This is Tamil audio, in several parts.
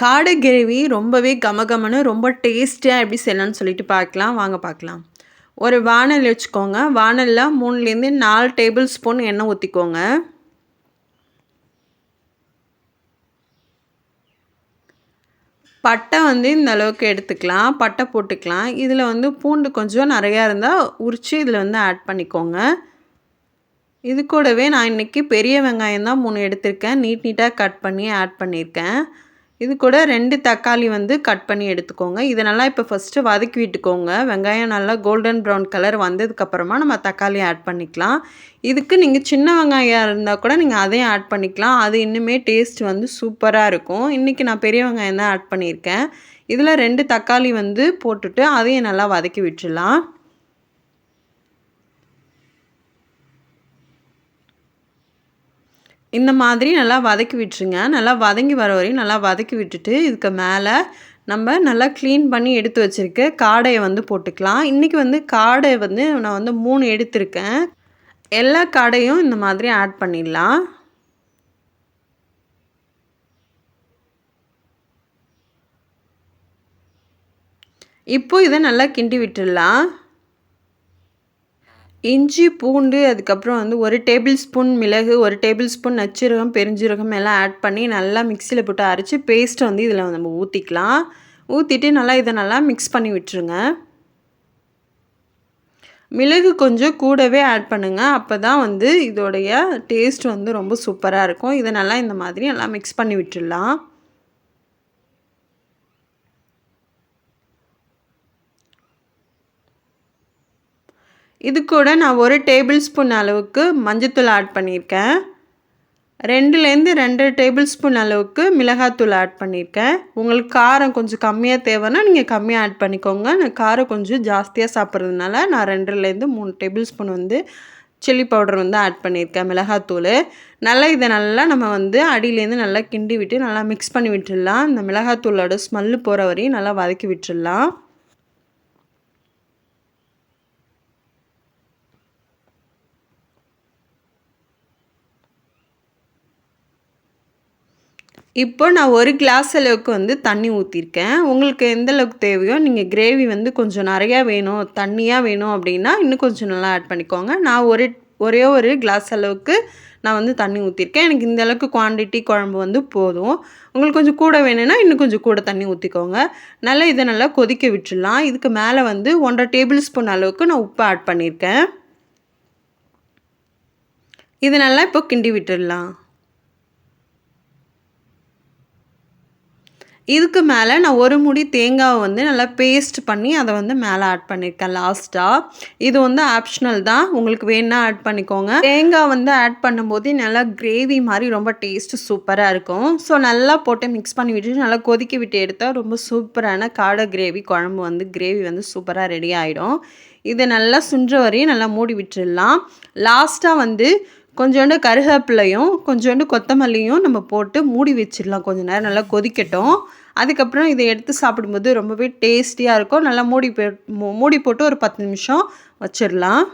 காடை கிரேவி ரொம்பவே கமகமன்னு ரொம்ப டேஸ்டியாக எப்படி செய்யலாம்னு சொல்லிட்டு பார்க்கலாம். வாங்க பார்க்கலாம். ஒரு வானல் வச்சுக்கோங்க. வானலில் மூணுலேருந்து நாலு டேபிள் ஸ்பூன் எண்ணெய் ஊற்றிக்கோங்க பட்டை வந்து இந்த அளவுக்கு எடுத்துக்கலாம். பட்டை போட்டுக்கலாம். இதில் வந்து பூண்டு கொஞ்சம் நிறையா இருந்தால் உரித்து இதில் வந்து ஆட் பண்ணிக்கோங்க. இது கூடவே நான் இன்றைக்கி பெரிய வெங்காயம் தான் மூணு எடுத்திருக்கேன். நீட் நீட்டாக கட் பண்ணி ஆட் பண்ணியிருக்கேன். இது கூட ரெண்டு தக்காளி வந்து கட் பண்ணி எடுத்துக்கோங்க. இதை நல்லா இப்போ ஃபஸ்ட்டு வதக்கி விட்டுக்கோங்க. வெங்காயம் நல்லா கோல்டன் ப்ரௌன் கலர் வந்ததுக்கப்புறமா நம்ம தக்காளி ஆட் பண்ணிக்கலாம். இதுக்கு நீங்கள் சின்ன வெங்காயம் இருந்தால் கூட நீங்கள் அதையும் ஆட் பண்ணிக்கலாம். அது இன்னுமே டேஸ்ட் வந்து சூப்பராக இருக்கும். இன்றைக்கி நான் பெரிய வெங்காயம் தான் ஆட் பண்ணியிருக்கேன். இதில் ரெண்டு தக்காளி வந்து போட்டுட்டு அதையும் நல்லா வதக்கி விட்டுடலாம். இந்த மாதிரி நல்லா வதக்கி விட்டுருங்க. நல்லா வதங்கி வர வரையும் நல்லா வதக்கி விட்டுட்டு இதுக்கு மேலே நம்ம நல்லா க்ளீன் பண்ணி எடுத்து வச்சுருக்க காடையை வந்து போட்டுக்கலாம். இன்றைக்கி வந்து காடை வந்து நான் வந்து மூணு எடுத்திருக்கேன். எல்லா காடையும் இந்த மாதிரி ஆட் பண்ணிடலாம். இப்போது இதை நல்லா கிண்டி விட்டுடலாம். இஞ்சி பூண்டு அதுக்கப்புறம் வந்து ஒரு டேபிள் ஸ்பூன் மிளகு ஒரு டேபிள் ஸ்பூன் நச்சீரகம் பெருஞ்சீரகம் எல்லாம் ஆட் பண்ணி நல்லா மிக்சியில் போட்டு அரைச்சி பேஸ்ட் வந்து இதில் நம்ம ஊற்றிக்கலாம் ஊற்றிட்டு நல்லா இதை நல்லா மிக்ஸ் பண்ணி விட்டுருங்க. மிளகு கொஞ்சம் கூடவே ஆட் பண்ணுங்கள் அப்போ தான் வந்து இதோடைய டேஸ்ட் வந்து ரொம்ப சூப்பராக இருக்கும். இதை நல்லா இந்த மாதிரி நல்லா மிக்ஸ் பண்ணி விட்டுடலாம். இது கூட நான் ஒரு டேபிள் ஸ்பூன் அளவுக்கு மஞ்சத்தூள் ஆட் பண்ணியிருக்கேன். ரெண்டுலேருந்து ரெண்டு டேபிள் ஸ்பூன் அளவுக்கு மிளகாத்தூள் ஆட் பண்ணியிருக்கேன். உங்களுக்கு காரம் கொஞ்சம் கம்மியாக தேவைன்னா நீங்கள் கம்மியாக ஆட் பண்ணிக்கோங்க. நான் காரம் கொஞ்சம் ஜாஸ்தியாக சாப்பிட்றதுனால நான் ரெண்டுலேருந்து மூணு டேபிள் ஸ்பூன் வந்து சில்லி பவுடர் வந்து ஆட் பண்ணியிருக்கேன் மிளகாத்தூள். நல்லா இதை நல்லா நம்ம வந்து அடியிலேருந்து நல்லா கிண்டி விட்டு நல்லா மிக்ஸ் பண்ணி விட்டுடலாம். இந்த மிளகாத்தூளோட ஸ்மெல்லு போகிற வரையும் நல்லா வதக்கி விட்டுடலாம். இப்போ நான் ஒரு கிளாஸ் அளவுக்கு வந்து தண்ணி ஊற்றிருக்கேன் உங்களுக்கு எந்த அளவுக்கு தேவையோ நீங்கள் கிரேவி வந்து கொஞ்சம் நிறையா வேணும் தண்ணியாக வேணும் அப்படின்னா இன்னும் கொஞ்சம் நல்லா ஆட் பண்ணிக்கோங்க. நான் ஒரு ஒரே ஒரு கிளாஸ் அளவுக்கு நான் வந்து தண்ணி ஊற்றிருக்கேன் எனக்கு இந்த அளவுக்கு குவான்டிட்டி குழம்பு வந்து போதும். உங்களுக்கு கொஞ்சம் கூட வேணும்னா இன்னும் கொஞ்சம் கூட தண்ணி ஊற்றிக்கோங்க நல்லா இதை நல்லா கொதிக்க விட்டுடலாம். இதுக்கு மேலே வந்து ஒன்றரை டேபிள் ஸ்பூன் அளவுக்கு நான் உப்பு ஆட் பண்ணியிருக்கேன் இது நல்லா இப்போ கிண்டி விட்டுடலாம். இதுக்கு மேலே நான் ஒரு முடி தேங்காவை வந்து நல்லா பேஸ்ட் பண்ணி அதை வந்து மேலே ஆட் பண்ணியிருக்கேன் லாஸ்ட்டாக இது வந்து ஆப்ஷனல் தான். உங்களுக்கு வேணா ஆட் பண்ணிக்கோங்க. தேங்காய் வந்து ஆட் பண்ணும்போது நல்லா கிரேவி மாதிரி ரொம்ப டேஸ்ட்டு சூப்பராக இருக்கும். ஸோ நல்லா போட்டு மிக்ஸ் பண்ணி விட்டுட்டு நல்லா கொதிக்க விட்டு எடுத்தால் ரொம்ப சூப்பரான காடை கிரேவி குழம்பு வந்து கிரேவி வந்து சூப்பராக ரெடி ஆகிடும் இதை நல்லா சுன்ற வரையும் நல்லா மூடி விட்டுடலாம். லாஸ்ட்டாக வந்து கொஞ்சோண்டு கருவேப்பிலையும் கொஞ்சோண்டு கொத்தமல்லியும் நம்ம போட்டு மூடி வச்சிடலாம் கொஞ்சம் நேரம். நல்லா கொதிக்கட்டும். அதுக்கப்புறம் இதை எடுத்து சாப்பிடும்போது ரொம்பவே டேஸ்டியாக இருக்கும். நல்லா மூடி போ மூடி போட்டு ஒரு பத்து நிமிஷம் வச்சிடலாம்.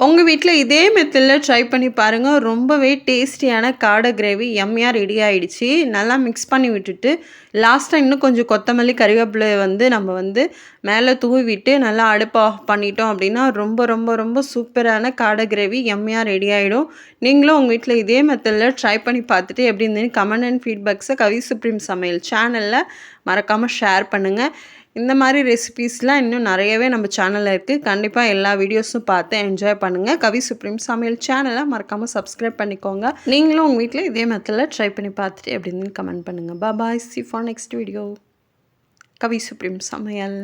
உங்கள் வீட்டில் இதே மெத்தடில் ட்ரை பண்ணி பாருங்கள் ரொம்பவே டேஸ்டியான காடை கிரேவி எம்மையாக ரெடி ஆகிடுச்சு நல்லா மிக்ஸ் பண்ணி விட்டுட்டு லாஸ்ட்டாக இன்னும் கொஞ்சம் கொத்தமல்லி கறிவேப்பிலை வந்து நம்ம வந்து மேலே தூவிட்டு நல்லா அடுப்பு ஆஃப் பண்ணிட்டோம் அப்படின்னா ரொம்ப ரொம்ப ரொம்ப சூப்பரான காடை கிரேவி எம்மையாக ரெடி ஆகிடும் நீங்களும் உங்கள் வீட்டில் இதே மெத்தடில் ட்ரை பண்ணி பார்த்துட்டு எப்படி இருந்தீங்கன்னு கமெண்ட் அண்ட் ஃபீட்பேக்ஸை கவி சுப்ரீம் சமையல் சேனலில் மறக்காமல் ஷேர் பண்ணுங்கள் இந்த மாதிரி ரெசிபீஸ்லாம் இன்னும் நிறையவே நம்ம சேனலில் இருக்குது கண்டிப்பாக எல்லா வீடியோஸும் பார்த்து என்ஜாய் பண்ணுங்கள் கவி சுப்ரீம் சமையல் சேனலை மறக்காமல் சப்ஸ்கிரைப் பண்ணிக்கோங்க. நீங்களும் உங்கள் வீட்டில் இதே மெத்தடில் ட்ரை பண்ணி பார்த்துட்டு எப்படின்னு கமெண்ட் பண்ணுங்கள் bye see for next video Kavi supreme சமையல்.